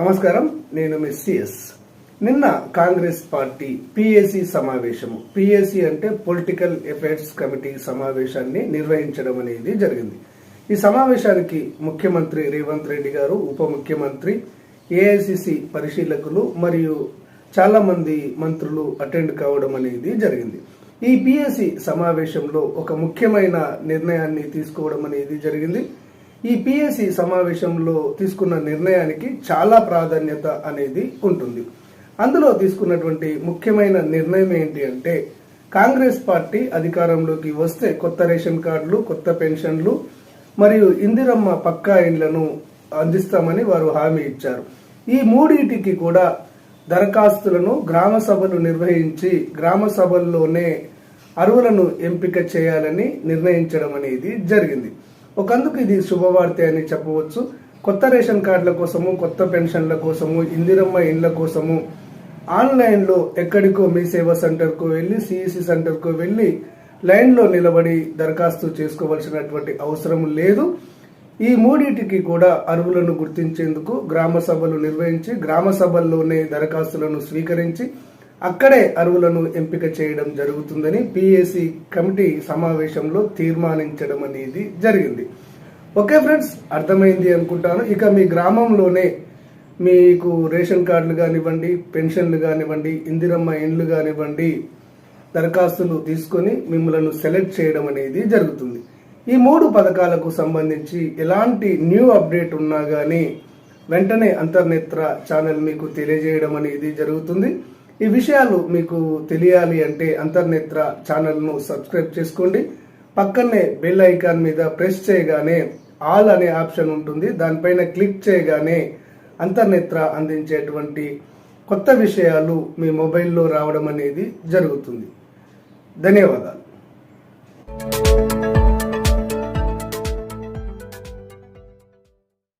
నమస్కారం నేను మిస్సిఎస్ నిన్న కాంగ్రెస్ పార్టీ పిఎసి సమావేశము. పిఎసి అంటే పొలిటికల్ అఫైర్స్ కమిటీ సమావేశాన్ని నిర్వహించడం అనేది జరిగింది. ఈ సమావేశానికి ముఖ్యమంత్రి రేవంత్ రెడ్డి గారు ఉప ముఖ్యమంత్రి ఏఐసిసి పరిశీలకులు మరియు చాలా మంది మంత్రులు అటెండ్ కావడం అనేది జరిగింది. ఈ పిఎసి సమావేశంలో ఒక ముఖ్యమైన నిర్ణయాన్ని తీసుకోవడం అనేది జరిగింది. ఈ పిఎస్సి సమావేశంలో తీసుకున్న నిర్ణయానికి చాలా ప్రాధాన్యత అనేది ఉంటుంది. అందులో తీసుకున్నటువంటి ముఖ్యమైన నిర్ణయం ఏంటి అంటే కాంగ్రెస్ పార్టీ అధికారంలోకి వస్తే కొత్త రేషన్ కార్డులు కొత్త పెన్షన్లు మరియు ఇందిరమ్మ పక్కా ఇండ్లను అందిస్తామని వారు హామీ ఇచ్చారు. ఈ మూడింటికి కూడా దరఖాస్తులను గ్రామ సభలు నిర్వహించి గ్రామ సభల్లోనే అరువులను ఎంపిక చేయాలని నిర్ణయించడం అనేది జరిగింది. ఒకందుకు ఇది శుభవార్త అని చెప్పవచ్చు. కొత్త రేషన్ కార్డుల కోసము కొత్త పెన్షన్ల కోసము ఇందిరమ్మ ఇండ్ల కోసము ఆన్లైన్లో ఎక్కడికో మీ సేవా సెంటర్కు వెళ్ళి సిఇసి సెంటర్కు వెళ్ళి లైన్లో నిలబడి దరఖాస్తు చేసుకోవాల్సినటువంటి అవసరం లేదు. ఈ మూడింటికి కూడా అరువులను గుర్తించేందుకు గ్రామ సభలు నిర్వహించి గ్రామ సభల్లోనే దరఖాస్తులను స్వీకరించి అక్కడే అరువులను ఎంపిక చేయడం జరుగుతుందని పిఏసి కమిటీ సమావేశంలో తీర్మానించడం అనేది జరిగింది. ఓకే ఫ్రెండ్స్ అర్థమైంది అనుకుంటాను. ఇక మీ గ్రామంలోనే మీకు రేషన్ కార్డులు కానివ్వండి పెన్షన్లు కానివ్వండి ఇందిరమ్మ ఇండ్లు కానివ్వండి దరఖాస్తులు తీసుకొని మిమ్మల్ని సెలెక్ట్ చేయడం అనేది జరుగుతుంది. ఈ మూడు పథకాలకు సంబంధించి ఎలాంటి న్యూ అప్డేట్ ఉన్నా కానీ వెంటనే అంతర్నేత్ర ఛానల్ మీకు తెలియజేయడం అనేది జరుగుతుంది. ఈ విషయాలు మీకు తెలియాలి అంటే అంతర్నేత్ర ఛానల్ను సబ్స్క్రైబ్ చేసుకోండి. పక్కనే బెల్ ఐకాన్ మీద ప్రెస్ చేయగానే ఆల్ అనే ఆప్షన్ ఉంటుంది. దానిపైన క్లిక్ చేయగానే అంతర్నేత్ర అందించేటువంటి కొత్త విషయాలు మీ మొబైల్లో రావడం అనేది జరుగుతుంది. ధన్యవాదాలు.